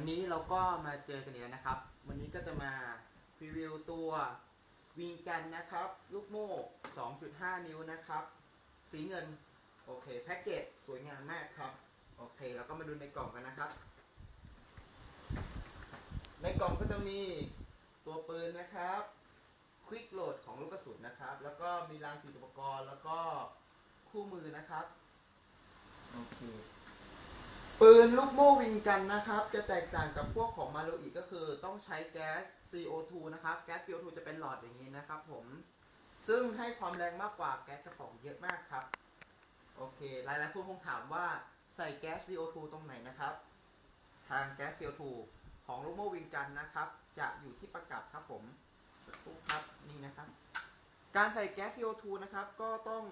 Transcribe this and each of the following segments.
วันนี้เราก็มาเจอกันอีกแล้วนะครับ วันนี้ก็จะมารีวิวตัววิงกันนะครับ ลูกโม่ 2.5 นิ้วนะครับ สีเงิน โอเค แพ็กเกจสวยงามมากครับ โอเคแล้วก็มาดูในกล่องกันนะครับ ในกล่องก็จะมีตัวปืนนะครับควิกโหลดของลูกกระสุนนะครับ แล้วก็มีรางขีดอุปกรณ์ แล้วก็คู่มือนะครับ โอเค ปืนลูกโม่วิงกันนะครับ จะแตกต่างกับพวกของมาโลอีกก็คือต้องใช้แก๊ส CO2 นะครับ แก๊ส CO2 จะเป็นหลอดอย่างนี้นะครับผม ซึ่งให้ความแรงมากกว่าแก๊สกระป๋องเยอะมากครับ โอเค หลายๆคนคงถามว่าใส่แก๊ส CO2 ตรงไหนนะครับ ทางแก๊ส CO2 ของลูกโม่วิงกันนะครับ จะอยู่ที่ประกับครับผมสักครู่ครับนี่นะครับ การใส่แก๊ส CO2 นะครับ ก็ต้อง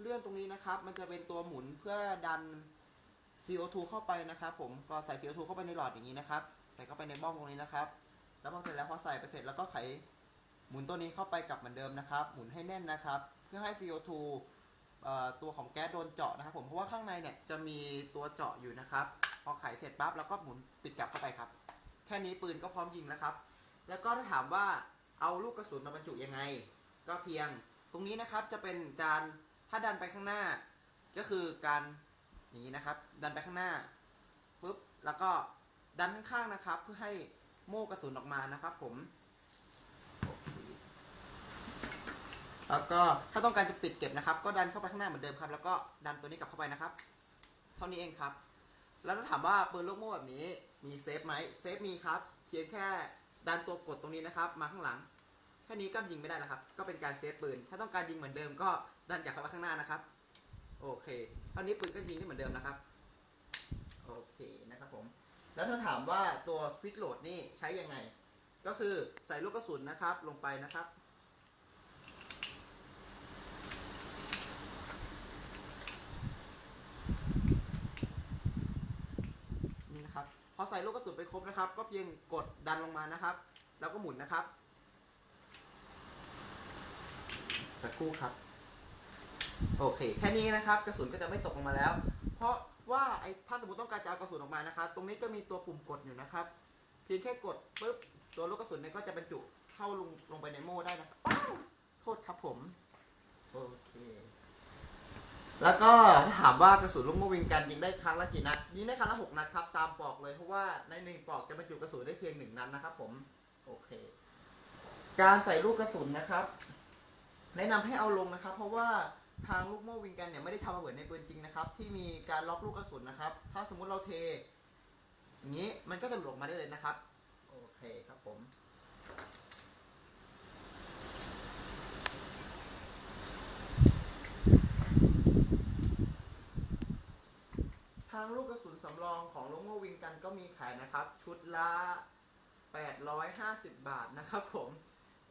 เลื่อนตรงนี้นะครับ มันจะเป็นตัวหมุนเพื่อดัน CO2 เข้าไปนะครับ ผมก็ใส่ CO2 เข้าไปในหลอดอย่างนี้นะครับ ใส่เข้าไปในบ้องตรงนี้นะครับ แล้วพอเสร็จแล้วพอใส่ไปเสร็จแล้วก็ไขหมุนตัวนี้เข้าไปกลับเหมือนเดิมนะครับ หมุนให้แน่นนะครับ เพื่อให้ CO2 เอ่อตัวของแก๊สโดนเจาะนะครับผมเพราะว่าข้างในเนี่ยจะมีตัวเจาะอยู่นะครับ พอไขเสร็จปั๊บแล้วก็หมุนปิดกลับเข้าไปครับ แค่นี้ปืนก็พร้อมยิงแล้วครับ แล้วก็ถ้าถามว่าเอาลูกกระสุนมาบรรจุยังไง ก็เพียงตรงนี้นะครับจะเป็นการถ้าดันไปข้างหน้า ก็คือการ อย่างนี้นะครับ ดันไปข้างหน้าปุ๊บแล้วก็ดันข้างๆนะครับ เพื่อให้โม่กระสุนออกมานะครับ ผมแล้วก็ถ้าต้องการจะปิดเก็บนะครับ ก็ดันเข้าไปข้างหน้าเหมือนเดิมครับ แล้วก็ดันตัวนี้กลับเข้าไปนะครับ เท่านี้เองครับ แล้วถ้าถามว่าปืนลูกโม่แบบนี้มีเซฟไหมเซฟมีครับ เพียงแค่ดันตัวกดตรงนี้นะครับ มาข้างหลังแค่นี้ก็ยิงไม่ได้แล้วครับ ก็เป็นการเซฟปืน ถ้าต้องการยิงเหมือนเดิมก็ดันกลับเข้าไปข้างหน้านะครับ โอเคเท่านี้ปืนก็ยิงได้เหมือนเดิมนะครับ โอเคนะครับผม แล้วถ้าถามว่าตัวควิกโหลดนี่ใช้ยังไง ก็คือใส่ลูกกระสุนนะครับ ลงไปนะครับนี่นะครับพอใส่ลูกกระสุนไปครบนะครับ ก็เพียงกดดันลงมานะครับ แล้วก็หมุนนะครับสักครู่ครับ โอเค แค่นี้นะครับกระสุนก็จะไม่ตกลงมาแล้ว เพราะว่าไอ้ถ้าสมมติต้องการจะเอากระสุนออกมานะครับ ตรงนี้ก็มีตัวปุ่มกดอยู่นะครับ เพียงแค่กดปุ๊บตัวลูกกระสุนเนี่ยก็จะบรรจุเข้าลงลงไปในโม่ได้นะครับโทษครับผมโอเค แล้วก็ถามว่ากระสุนลูกโม่วิงกันยิงได้ครั้งละกี่นัดยิงได้ครั้งละหกนัดครับตามปลอกเลยเพราะว่าในหนึ่งปลอกจะบรรจุกระสุนได้เพียงหนึ่งนัดนะครับ ผมโอเค การใส่ลูกกระสุนนะครับ แนะนำให้เอาลงนะครับ เพราะว่า ทางลูกโม่วิงกันเนี่ยไม่ได้ทำมาเหมือนในปืนจริงนะครับ ที่มีการล็อกลูกกระสุนนะครับ ถ้าสมมุติเราเท อย่างนี้มันก็จะหลุดออกมาได้เลยนะครับ โอเคครับผมทางลูกกระสุนสำรองของลูกโม่วิงกันก็มีขายนะครับ ชุดละ 850 บาทนะครับผม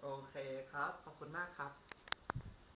โอเคครับ ขอบคุณมากครับ